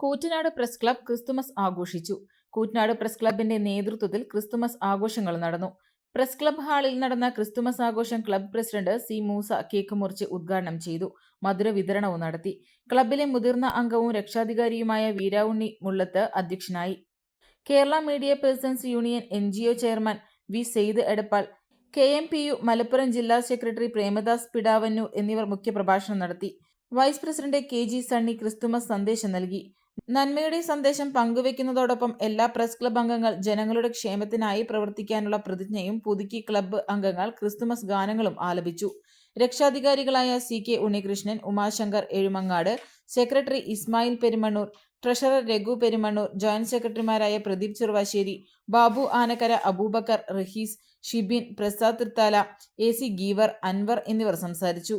Koottanad press club Christmas ആഘോഷിച്ചു. Koottanad press ക്ലബിന്റെ നേതൃത്വത്തിൽ ക്രിസ്തുമസ് ആഘോഷങ്ങൾ നടന്നു. പ്രസ് ക്ലബ് ഹാളിൽ നടന്ന ക്രിസ്തുമസ് ആഘോഷം club president C Moosa cake മുറിച്ച് ഉദ്ഘാടനം ചെയ്തു. മധുര വിതരണവും നടത്തി. ക്ലബിലെ മുതിർന്ന അംഗവും രക്ഷാധികാരിയുമായ വീരാവുണ്ണി മുള്ളത്ത് അധ്യക്ഷനായി. Kerala media persons union N chairman V Sayed Edappal K M P U Malappuram ജില്ലാ സെക്രട്ടറി പ്രേമദാസ് പിടാവന്നു എന്നിവർ മുഖ്യപ്രഭാഷണം നടത്തി. Vice president K G Sunny Christmas സന്ദേശം നൽകി. നന്മയുടെ സന്ദേശം പങ്കുവെക്കുന്നതോടൊപ്പം എല്ലാ പ്രസ് ക്ലബ് അംഗങ്ങൾ ജനങ്ങളുടെ ക്ഷേമത്തിനായി പ്രവർത്തിക്കാനുള്ള പ്രതിജ്ഞയും പുതുക്കി ക്ലബ്ബ് അംഗങ്ങൾ ക്രിസ്തുമസ് ഗാനങ്ങളും ആലപിച്ചു. രക്ഷാധികാരികളായ C K Unnikrishnan Umashankar Ezhumangad secretary Ismail Perumannur treasurer Raghu Perumannur joint സെക്രട്ടറിമാരായ പ്രദീപ് ചെറുവാശ്ശേരി ബാബു ആനക്കര അബൂബക്കർ റഹീസ് ഷിബിൻ പ്രസാദ് തൃത്താല എ സി ഗീവർ അൻവർ എന്നിവർ സംസാരിച്ചു.